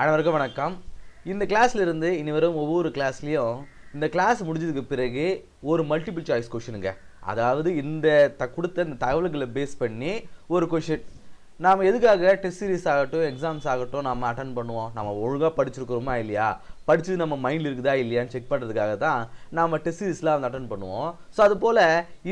அனைவருக்கும் வணக்கம். இந்த கிளாஸ்ல இருந்து இனி வரும் ஒவ்வொரு கிளாஸ்லேயும் இந்த கிளாஸ் முடிஞ்சதுக்கு பிறகு ஒரு மல்டிபிள் சாய்ஸ் கொஷினுங்க அதாவது இந்த த கொடுத்த இந்த தகவல்களை பேஸ் பண்ணி ஒரு கொஷின் நாம் எதுக்காக டெஸ்ட் சீரிஸ் ஆகட்டும் எக்ஸாம்ஸ் ஆகட்டும் நம்ம அட்டன் பண்ணுவோம்? நம்ம ஒழுங்காக படிச்சிருக்கிறோமா இல்லையா? படித்தது நம்ம மைண்டில் இருக்குதா இல்லையான்னு செக் பண்ணுறதுக்காக தான் நாம் டெஸ்ட் சீரிஸ்லாம் வந்து அட்டன் பண்ணுவோம். ஸோ அது போல்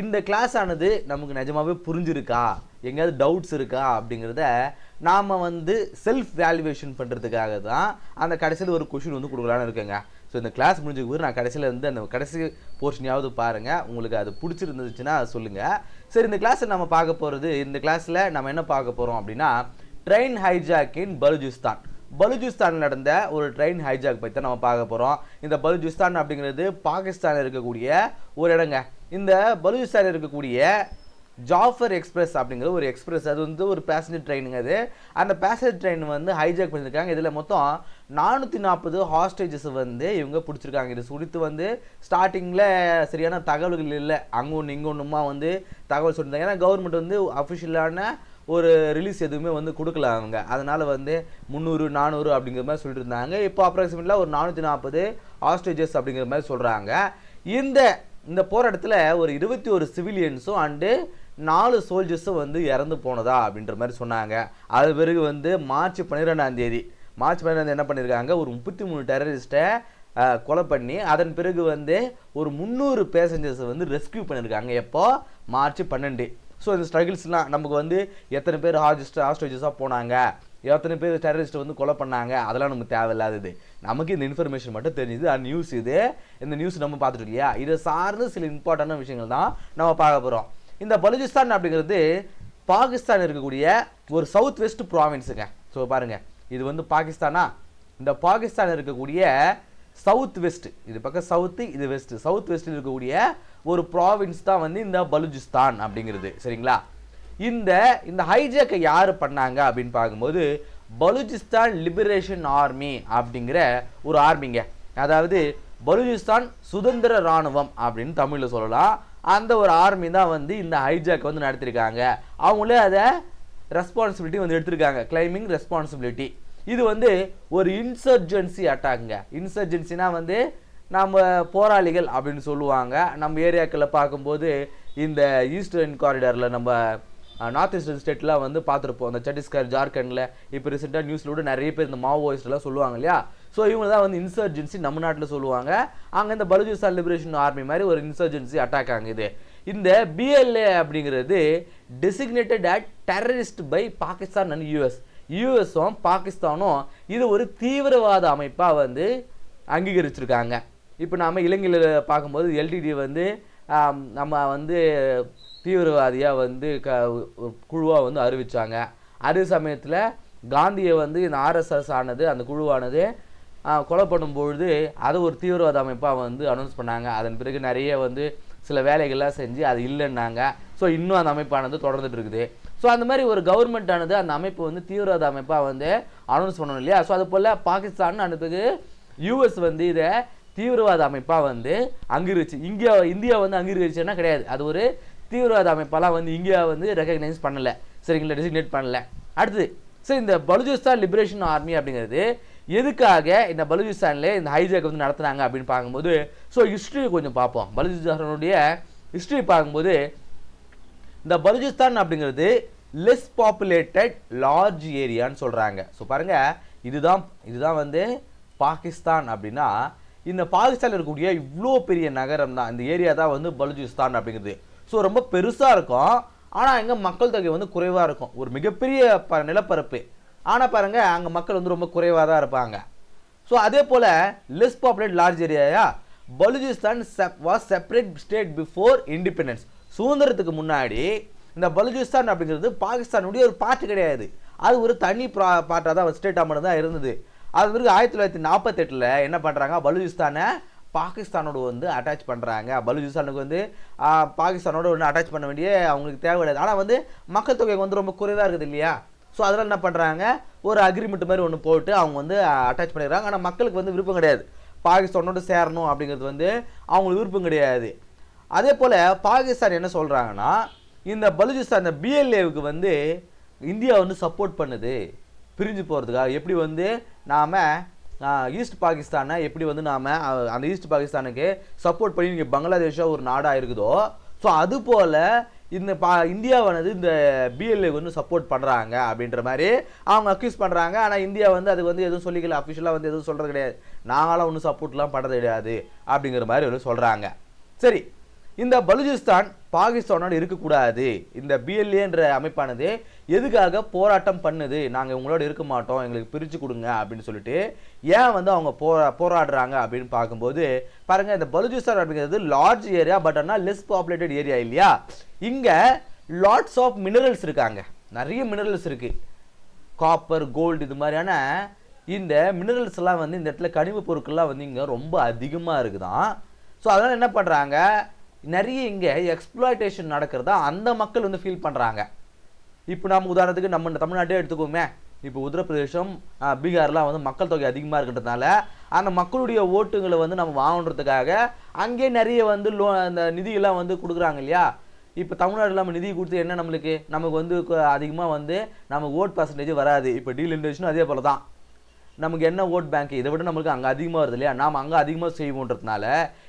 இந்த கிளாஸ் ஆனது நமக்கு நிஜமாகவே புரிஞ்சிருக்கா? எங்கேயாவது டவுட்ஸ் இருக்கா? அப்படிங்கிறத நாம் வந்து செல்ஃப் வேல்யூவேஷன் பண்ணுறதுக்காக தான் அந்த கடைசியில் ஒரு கொஷின் வந்து கொடுக்கலான்னு இருக்கேங்க. ஸோ இந்த கிளாஸ் முடிஞ்சதுக்கு பிறகு நான் கடைசியில் வந்து அந்த கடைசி போர்ஷனையாவது பாருங்கள் உங்களுக்கு அது பிடிச்சிருந்துச்சுன்னா சொல்லுங்கள் சரி இந்த கிளாஸில் நம்ம பார்க்க போகிறது இந்த கிளாஸில் நம்ம என்ன பார்க்க போகிறோம் அப்படின்னா train hijack in Balochistan Balochistan நடந்த ஒரு ட்ரெயின் ஹைஜாக் பற்றி தான் நம்ம பார்க்க போகிறோம் இந்த பலுஜிஸ்தான் அப்படிங்கிறது பாகிஸ்தானில் இருக்கக்கூடிய ஒரு இடங்க. இந்த பலுஜிஸ்தானில் இருக்கக்கூடிய ஜாஃபர் எக்ஸ்பிரஸ் அப்படிங்கிற ஒரு எக்ஸ்பிரஸ் அது வந்து ஒரு பேசஞ்சர் ட்ரெயினுங்க அது. அந்த பேசஞ்சர் ட்ரெயின் வந்து ஹைஜாக் பண்ணியிருக்காங்க இதில் மொத்தம் நானூற்றி நாற்பது ஹாஸ்டேஜஸ் வந்து இவங்க பிடிச்சிருக்காங்க. இது குறித்து வந்து ஸ்டார்டிங்கில் சரியான தகவல்கள் இல்லை. அங்கே ஒன்று இங்கே ஒன்றுமா வந்து தகவல் சொல்லியிருந்தாங்க ஏன்னா கவர்மெண்ட் வந்து அஃபிஷியலான ஒரு ரிலீஸ் எதுவுமே வந்து கொடுக்கல அவங்க. அதனால் வந்து முந்நூறு நானூறு அப்படிங்கிற மாதிரி சொல்லிட்டு இருந்தாங்க இப்போ அப்ராக்சிமேட்லாக ஒரு நானூற்றி நாற்பது ஹாஸ்டேஜஸ் அப்படிங்கிற மாதிரி சொல்கிறாங்க இந்த இந்த போராட்டத்தில் ஒரு இருபத்தி ஒரு சிவிலியன்ஸும் அண்டு நாலு சோல்ஜர்ஸும் வந்து இறந்து போனதா அப்படின்ற மாதிரி சொன்னாங்க. அது பிறகு வந்து மார்ச் பன்னிரெண்டாம் தேதி மார்ச் பன்னிரெண்டாம் என்ன பண்ணியிருக்காங்க ஒரு முப்பத்தி மூணு டெரரிஸ்ட்டை கொலை பண்ணி அதன் பிறகு வந்து ஒரு முந்நூறு பேசஞ்சர்ஸை வந்து ரெஸ்கியூ பண்ணியிருக்காங்க எப்போ? மார்ச் பன்னெண்டு. ஸோ இந்த ஸ்ட்ரகிள்ஸ்லாம் நமக்கு வந்து எத்தனை பேர் ஹாஜிஸ்ட் ஹாஸ்டேஜஸாக போனாங்க? எத்தனை பேர் டெரரிஸ்ட் வந்து கொலை பண்ணாங்க? அதெல்லாம் நமக்கு தேவையில்லாதது. நமக்கு இந்த இன்ஃபர்மேஷன் மட்டும் தெரிஞ்சுது. அந்த நியூஸ் இது. இந்த நியூஸ் நம்ம பார்த்துட்டு இல்லையா? இதை சார்ந்து சில இம்பார்ட்டண்டான விஷயங்கள் தான் நம்ம பார்க்க போகிறோம் இந்த பலுஜிஸ்தான் அப்படிங்கிறது பாகிஸ்தான் இருக்கக்கூடிய ஒரு சவுத் வெஸ்ட் ப்ராவின்ஸுங்க ஸோ பாருங்கள் இது வந்து பாகிஸ்தானா? இந்த பாகிஸ்தான் இருக்கக்கூடிய சவுத் வெஸ்ட் இது பக்கம் சவுத்து இது வெஸ்ட் சவுத் வெஸ்ட்டில் இருக்கக்கூடிய ஒரு ப்ராவின்ஸ் தான் வந்து இந்த பலுஜிஸ்தான் அப்படிங்கிறது. சரிங்களா? இந்த இந்த ஹைஜேக்கை யார் பண்ணாங்க அப்படின்னு பார்க்கும்போது பலுஜிஸ்தான் லிபரேஷன் ஆர்மி அப்படிங்கிற ஒரு ஆர்மிங்க அதாவது பலுஜிஸ்தான் சுதந்திர இராணுவம் அப்படின்னு தமிழில் சொல்லலாம். அந்த ஒரு ஆர்மி தான் வந்து இந்த ஹைஜாக் வந்து நடத்திருக்காங்க. அவங்களே அதை ரெஸ்பான்சிபிலிட்டி வந்து எடுத்திருக்காங்க. கிளைமிங் ரெஸ்பான்சிபிலிட்டி இது வந்து ஒரு இன்சர்ஜென்சி அட்டாக்குங்க இன்சர்ஜென்சினா வந்து நம்ம போராளிகள் அப்படின்னு சொல்லுவாங்க. நம்ம ஏரியாக்களில் பார்க்கும்போது இந்த ஈஸ்டர்ன் காரிடாரில் நம்ம நார்த் ஈஸ்டர்ன் ஸ்டேட்லாம் வந்து பார்த்துருப்போம். அந்த சத்தீஸ்கர் ஜார்க்கண்டில் இப்போ ரீசெண்டாக நியூஸில் கூட நிறைய பேர் இந்த மாவோயிஸ்ட்லாம் சொல்லுவாங்க இல்லையா? ஸோ இவங்க தான் வந்து இன்சர்ஜென்சி நம்ம நாட்டில் சொல்லுவாங்க. அங்கே இந்த பலுஜிஸ்தான் லிபரேஷன் ஆர்மி மாதிரி ஒரு இன்சர்ஜென்சி அட்டாக் ஆகுது. இந்த பிஎல்ஏ அப்படிங்கிறது designated at terrorist by Pakistan and US யூஎஸும் பாகிஸ்தானும் இது ஒரு தீவிரவாத அமைப்பாக வந்து அங்கீகரிச்சிருக்காங்க. இப்போ நாம் இலங்கையில் பார்க்கும்போது எல்டிடி வந்து நம்ம வந்து தீவிரவாதியாக வந்து க குழுவாக வந்து அறிவித்தாங்க அதே சமயத்தில் காந்தியை வந்து இந்த ஆர்எஸ்எஸ் ஆனது அந்த குழுவானது கொலை பண்ணும்பொழுது அதை ஒரு தீவிரவாத அமைப்பாக வந்து அனௌன்ஸ் பண்ணாங்க. அதன் பிறகு நிறைய வந்து சில வேலைகள்லாம் செஞ்சு அது இல்லைன்னாங்க. ஸோ இன்னும் அந்த அமைப்பானது தொடர்ந்துட்டு இருக்குது. ஸோ அந்த மாதிரி ஒரு கவர்மெண்ட் ஆனது அந்த அமைப்பு வந்து தீவிரவாத அமைப்பாக வந்து அனௌன்ஸ் பண்ணணும் இல்லையா? ஸோ அது போல் பாகிஸ்தான் அனுப்புக்கு யூஎஸ் வந்து இதை தீவிரவாத அமைப்பாக வந்து அங்கீகரிச்சு இந்தியா இந்தியா வந்து அங்கீகரிச்சுன்னா கிடையாது. அது ஒரு தீவிரவாத அமைப்பெல்லாம் வந்து இந்தியா வந்து ரெக்கக்னைஸ் பண்ணலை. சரிங்களா? டெசிக்னேட் பண்ணலை. அடுத்தது சரி இந்த பலுஜிஸ்தான் லிபரேஷன் ஆர்மி அப்படிங்கிறது எதுக்காக இந்த பலுஜிஸ்தானில் இந்த ஹைஜாக் வந்து நடத்துனாங்க அப்படின்னு பார்க்கும்போது ஸோ ஹிஸ்ட்ரி கொஞ்சம் பார்ப்போம். பலுஜிஸ்தானுடைய ஹிஸ்ட்ரி பார்க்கும்போது இந்த பலுஜிஸ்தான் அப்படிங்கிறது லெஸ் பாப்புலேட்டட் லார்ஜ் ஏரியான்னு சொல்கிறாங்க ஸோ பாருங்கள் இதுதான் இதுதான் வந்து பாகிஸ்தான் அப்படின்னா இந்த பாகிஸ்தானில் இருக்கக்கூடிய இவ்வளோ பெரிய நகரம் தான். இந்த ஏரியா தான் வந்து பலுஜிஸ்தான் அப்படிங்கிறது. ஸோ ரொம்ப பெருசாக இருக்கும். ஆனால் எங்கே மக்கள் தொகை வந்து குறைவாக இருக்கும். ஒரு மிகப்பெரிய ப நிலப்பரப்பு. ஆனால் பாருங்கள் அங்கே மக்கள் வந்து ரொம்ப குறைவாக தான் இருப்பாங்க. ஸோ அதே போல் less populate large ஏரியாயா Balochistan sep was separate state before independence சுதந்திரத்துக்கு முன்னாடி இந்த பலுஜிஸ்தான் அப்படிங்கிறது பாகிஸ்தானுடைய ஒரு பார்ட்டு கிடையாது. அது ஒரு தனி ப்ரா பார்ட்டாக தான் ஸ்டேட்டாக மட்டும் தான் இருந்தது. அது பிறகு ஆயிரத்தி தொள்ளாயிரத்தி நாற்பத்தெட்டில் என்ன பண்ணுறாங்க பலுஜிஸ்தானை பாகிஸ்தானோட வந்து அட்டாச் பண்ணுறாங்க பலுஜிஸ்தானுக்கு வந்து பாகிஸ்தானோட ஒன்று அட்டாச் பண்ண வேண்டிய அவங்களுக்கு தேவையில்லை. ஆனால் வந்து மக்கள் தொகை வந்து ரொம்ப குறைவாக இருக்குது இல்லையா? ஸோ அதெல்லாம் என்ன பண்ணுறாங்க ஒரு அக்ரிமெண்ட் மாதிரி ஒன்று போட்டு அவங்க வந்து அட்டாச் பண்ணிடுறாங்க ஆனால் மக்களுக்கு வந்து விருப்பம் கிடையாது. பாகிஸ்தானோட சேரணும் அப்படிங்கிறது வந்து அவங்களுக்கு விருப்பம் கிடையாது. அதே போல் பாகிஸ்தான் என்ன சொல்கிறாங்கன்னா இந்த பலுஜிஸ்தான் இந்த பிஎல்ஏவுக்கு வந்து இந்தியா வந்து சப்போர்ட் பண்ணுது. பிரிஞ்சு போகிறதுக்காக எப்படி வந்து நாம் ஈஸ்ட் பாகிஸ்தானை எப்படி வந்து நாம் அந்த ஈஸ்ட் பாகிஸ்தானுக்கு சப்போர்ட் பண்ணி நீங்கள் பங்களாதேஷாக ஒரு நாடாக இருக்குதோ ஸோ அது போல் இந்த பா இந்தியாவானது இந்த பிஎல்ஏ வந்து சப்போர்ட் பண்ணுறாங்க அப்படின்ற மாதிரி அவங்க அக்யூஸ் பண்ணுறாங்க ஆனால் இந்தியா வந்து அதுக்கு வந்து எதுவும் சொல்லிக்கல. அஃபிஷியலாக வந்து எதுவும் சொல்கிறது கிடையாது. நாங்களாம் ஒன்றும் சப்போர்ட்லாம் பண்ணுறது கிடையாது அப்படிங்கிற மாதிரி வந்து சொல்கிறாங்க சரி இந்த பலுஜிஸ்தான் பாகிஸ்தானோடு இருக்கக்கூடாது. இந்த பிஎல்ஏன்ற அமைப்பானது எதுக்காக போராட்டம் பண்ணுது? நாங்கள் உங்களோட இருக்க மாட்டோம் எங்களுக்கு பிரித்து கொடுங்க அப்படின்னு சொல்லிட்டு ஏன் வந்து அவங்க போரா போராடுறாங்க அப்படின்னு பார்க்கும்போது பாருங்கள் இந்த பலுஜிஸ்தான் அப்படிங்கிறது லார்ஜ் ஏரியா பட் ஆனால் லெஸ் பாப்புலேட்டட் ஏரியா இல்லையா? இங்கே லாட்ஸ் ஆஃப் மினரல்ஸ் இருக்காங்க. நிறைய மினரல்ஸ் இருக்குது காப்பர் கோல்டு இது மாதிரியான இந்த மினரல்ஸ் எல்லாம் வந்து இந்த இடத்துல கனிம பொருட்கள்லாம் வந்து இங்கே ரொம்ப அதிகமாக இருக்குதான். ஸோ அதனால் என்ன பண்ணுறாங்க நிறைய இங்கே எக்ஸ்ப்ளாய்டேஷன் நடக்கிறதா அந்த மக்கள் வந்து ஃபீல் பண்ணுறாங்க இப்போ நம்ம உதாரணத்துக்கு நம்ம இந்த தமிழ்நாட்டே எடுத்துக்கோமே இப்போ உத்தரப்பிரதேசம் பீகார்லாம் வந்து மக்கள் தொகை அதிகமாக இருக்கிறதுனால அந்த மக்களுடைய ஓட்டுங்களை வந்து நம்ம வாங்கணுன்றதுக்காக அங்கே நிறைய வந்து லோ அந்த நிதியெல்லாம் வந்து கொடுக்குறாங்க இல்லையா? இப்போ தமிழ்நாட்டில் நம்ம நிதி கொடுத்து என்ன நம்மளுக்கு? நமக்கு வந்து அதிகமாக வந்து நமக்கு ஓட் பர்சன்டேஜ் வராது. இப்போ டீல் இண்டஸ்ட்ரியும் அதே போல தான் நமக்கு என்ன ஓட் பேங்க் இதை விட நம்மளுக்கு அங்கே அதிகமாக வருது இல்லையா? நாம் அங்கே அதிகமாக செய்வோன்றதுனால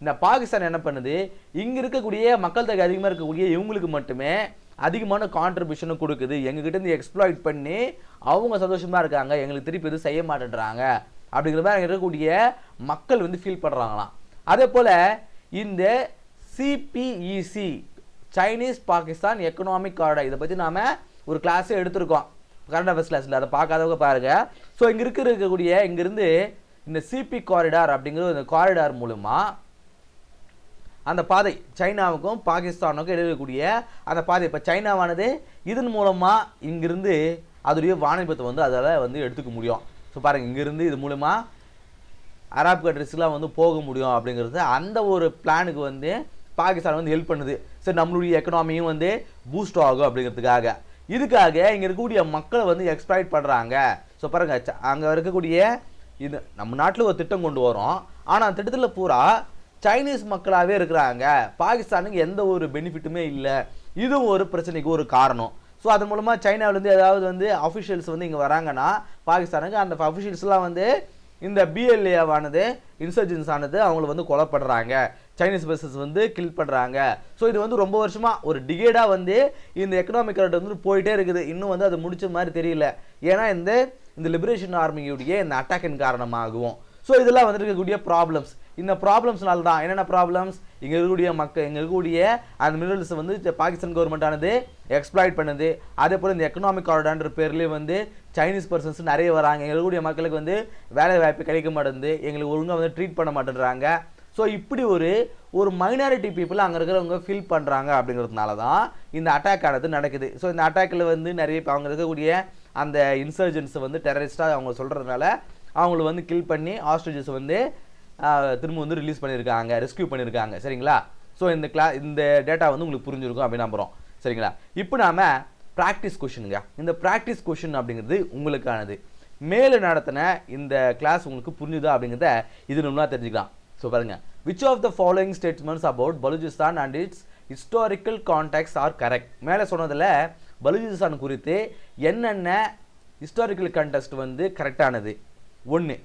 இந்த பாகிஸ்தான் என்ன பண்ணுது? இங்கே இருக்கக்கூடிய மக்கள் தொகை அதிகமாக இருக்கக்கூடிய இவங்களுக்கு மட்டுமே அதிகமான கான்ட்ரிபியூஷனும் கொடுக்குது. எங்ககிட்ட இருந்து எக்ஸ்ப்ளாய்ட் பண்ணி அவங்க சந்தோஷமாக இருக்காங்க. எங்களுக்கு திருப்பி எதுவும் செய்ய மாட்டேன்றாங்க. அப்படிங்கிற மாதிரி இருக்கக்கூடிய மக்கள் வந்து ஃபீல் பண்ணுறாங்களாம் அதே போல் இந்த சிபிஇசி சைனீஸ் பாகிஸ்தான் எக்கனாமிக் கார்டை இதை பற்றி நாம் ஒரு கிளாஸே எடுத்திருக்கோம். கரண்ட் அஃபேர்ஸ் கிளாஸில் அதை பார்க்காதவங்க பாருங்கள் ஸோ இங்கே இருக்கிற இருக்கக்கூடிய இங்கிருந்து இந்த சிபி காரிடார் அப்படிங்கிற இந்த காரிடார் மூலமாக அந்த பாதை சைனாவுக்கும் பாகிஸ்தானுக்கும் எழுதக்கூடிய அந்த பாதை. இப்போ சைனாவானது இதன் மூலமாக இங்கிருந்து அதோடைய வாணிபத்தை வந்து அதால் வந்து எடுத்துக்க முடியும். ஸோ பாருங்கள் இங்கேருந்து இது மூலமாக அராப் கண்ட்ரிஸ்லாம் வந்து போக முடியும் அப்படிங்கிறது அந்த ஒரு பிளானுக்கு வந்து பாகிஸ்தான் வந்து ஹெல்ப் பண்ணுது. சரி நம்மளுடைய எக்கனாமியும் வந்து பூஸ்ட் ஆகும் அப்படிங்கிறதுக்காக. இதுக்காக இங்கே இருக்கக்கூடிய மக்களை வந்து எக்ஸ்பைட் பண்ணுறாங்க ஸோ பாருங்க அங்கே இருக்கக்கூடிய இது நம்ம நாட்டில் ஒரு திட்டம் கொண்டு வரோம். ஆனால் அந்த திட்டத்தில் பூரா சைனீஸ் மக்களாகவே இருக்கிறாங்க. பாகிஸ்தானுக்கு எந்த ஒரு பெனிஃபிட்டுமே இல்லை. இதுவும் ஒரு பிரச்சனைக்கு ஒரு காரணம். ஸோ அதன் மூலமாக சைனாவிலேருந்து ஏதாவது வந்து அஃபிஷியல்ஸ் வந்து இங்கே வராங்கன்னா பாகிஸ்தானுக்கு அந்த அஃபிஷியல்ஸ்லாம் வந்து இந்த பிஎல்ஏவானது இன்சர்ஜென்ஸ் ஆனது அவங்கள வந்து கொலைப்படுறாங்க சைனீஸ் பஸ்ஸஸ் வந்து கில் பண்ணுறாங்க ஸோ இது வந்து ரொம்ப வருஷமாக ஒரு டிகேடாக வந்து இந்த எக்கனாமிக் கரண்ட் வந்து போயிட்டே இருக்குது. இன்னும் வந்து அது முடிச்ச மாதிரி தெரியல. ஏன்னா இந்த இந்த லிபரேஷன் ஆர்மியுடைய இந்த அட்டாக்கின் காரணமாகவும். ஸோ இதெல்லாம் வந்து இருக்கக்கூடிய ப்ராப்ளம்ஸ் இந்த ப்ராப்ளம்ஸ்னால தான் என்னென்ன ப்ராப்ளம்ஸ் இங்கே இருக்கக்கூடிய மக்கள் இங்கே இருக்கக்கூடிய அந்த மினரல்ஸ் வந்து பாகிஸ்தான் கவர்மெண்ட் ஆனது எக்ஸ்ப்ளாய்ட் பண்ணுது. அதே போல் இந்த எக்கனாமிக் காரிடான்ற பேர்லேயே வந்து சைனீஸ் பர்சன்ஸ் நிறைய வராங்க. இங்கே இருக்கக்கூடிய மக்களுக்கு வந்து வேலை வாய்ப்பு கிடைக்க மாட்டேங்குது. எங்களுக்கு ஒழுங்காக வந்து ட்ரீட் பண்ண மாட்டேன்றாங்க. ஸோ இப்படி ஒரு ஒரு மைனாரிட்டி பீப்புள் அங்கே இருக்கிறவங்க ஃபீல் பண்ணுறாங்க அப்படிங்கிறதுனால தான் இந்த அட்டாக் ஆனது நடக்குது. ஸோ இந்த அட்டாக்கில் வந்து நிறைய இப்ப அவங்க இருக்கக்கூடிய அந்த இன்சர்ஜென்ஸை வந்து டெரரிஸ்ட்டாக அவங்க சொல்கிறதுனால அவங்கள வந்து கில் பண்ணி ஆஸ்ட்ரேஜஸ் வந்து திரும்ப வந்து ரிலீஸ் பண்ணியிருக்காங்க ரெஸ்க்யூ பண்ணியிருக்காங்க. சரிங்களா? ஸோ இந்த கிளா இந்த டேட்டா வந்து உங்களுக்கு புரிஞ்சிருக்கும் அப்படின்னு நம்புகிறோம் சரிங்களா? இப்போ நாம் ப்ராக்டிஸ் கொஷினுங்க இந்த ப்ராக்டிஸ் கொஷின் அப்படிங்கிறது உங்களுக்கானது. மேலே நடத்தின இந்த கிளாஸ் உங்களுக்கு புரிஞ்சுதா அப்படிங்கிறத இது நம்மளா தெரிஞ்சுக்கலாம். ஸோ பாருங்க. Which of the following statements about Balochistan and its historical contacts are correct மேலே சொன்னதில் பலுச்சிஸ்தான் குறித்து என்னென்ன ஹிஸ்டாரிக்கல் கான்டெஸ்ட் வந்து கரெக்டானது ஒன்று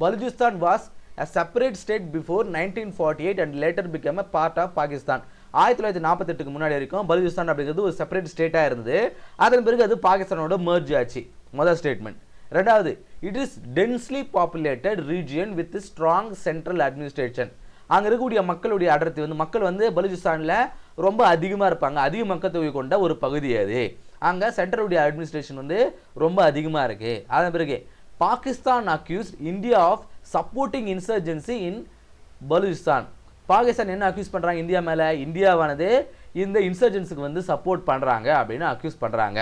Balochistan was a separate state before nineteen forty eight and later become a part of Pakistan ஆயிரத்தி தொள்ளாயிரத்தி நாற்பத்தெட்டுக்கு முன்னாடி வரைக்கும் பலுச்சிஸ்தான் அப்படிங்கிறது ஒரு செப்பரேட் ஸ்டேட்டாக இருந்தது. அதன் பிறகு அது பாகிஸ்தானோட மர்ஜ் ஆச்சு. முதல் ஸ்டேட்மெண்ட் ரெண்டாவது it is densely populated region with strong central administration அங்கே இருக்கக்கூடிய மக்களுடைய அடர்த்தி வந்து மக்கள் வந்து பலுச்சிஸ்தானில் ரொம்ப அதிகமாக இருப்பாங்க. அதிக மக்கள் தொகை கொண்ட ஒரு பகுதி அது. அங்கே சென்ட்ரலுடைய அட்மினிஸ்ட்ரேஷன் வந்து ரொம்ப அதிகமாக இருக்குது அதன் பிறகு Pakistan accuse India of supporting insurgency in Balochistan Pakistan என்ன அக்யூஸ் பண்ணுறாங்க இந்தியா மேலே இந்தியாவானது இந்த இன்சர்ஜென்ஸுக்கு வந்து சப்போர்ட் பண்ணுறாங்க அப்படின்னு அக்யூஸ் பண்ணுறாங்க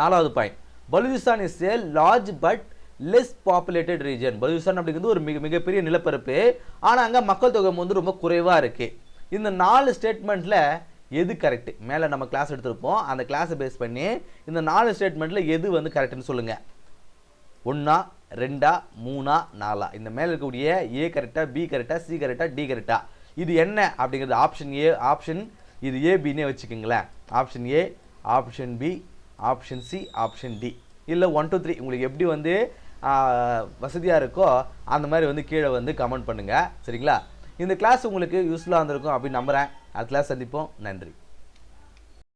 நாலாவது point Balochistan is a large but less populated region Balochistan அப்படிங்கிறது ஒரு மிக மிகப்பெரிய நிலப்பரப்பு. ஆனால் அங்கே மக்கள் தொகை வந்து ரொம்ப குறைவாக இருக்குது இந்த நாலு ஸ்டேட்மெண்ட்டில் எது கரெக்ட் மேலே நம்ம கிளாஸ் எடுத்திருப்போம். அந்த கிளாஸை பேஸ் பண்ணி இந்த நாலு ஸ்டேட்மெண்ட்டில் எது வந்து கரெக்டுன்னு சொல்லுங்கள் ஒன்றா ரெண்டா மூணா நாலா. இந்த மேலே இருக்கக்கூடிய ஏ கரெக்டாக பி கரெக்டாக சி கரெக்டாக டி கரெக்டாக இது என்ன அப்படிங்கிறது ஆப்ஷன் ஏ ஆப்ஷன் இது ஏ பின்னே வச்சுக்கோங்களேன். Option A option B option C option D. இல்லை ஒன் டூ த்ரீ உங்களுக்கு எப்படி வந்து வசதியாக இருக்கோ அந்த மாதிரி வந்து கீழே வந்து கமெண்ட் பண்ணுங்கள் சரிங்களா? இந்த கிளாஸ் உங்களுக்கு யூஸ்ஃபுல்லாக இருந்திருக்கும் அப்படின்னு நம்புகிறேன் அடுத்த கிளாஸ் சந்திப்போம். நன்றி.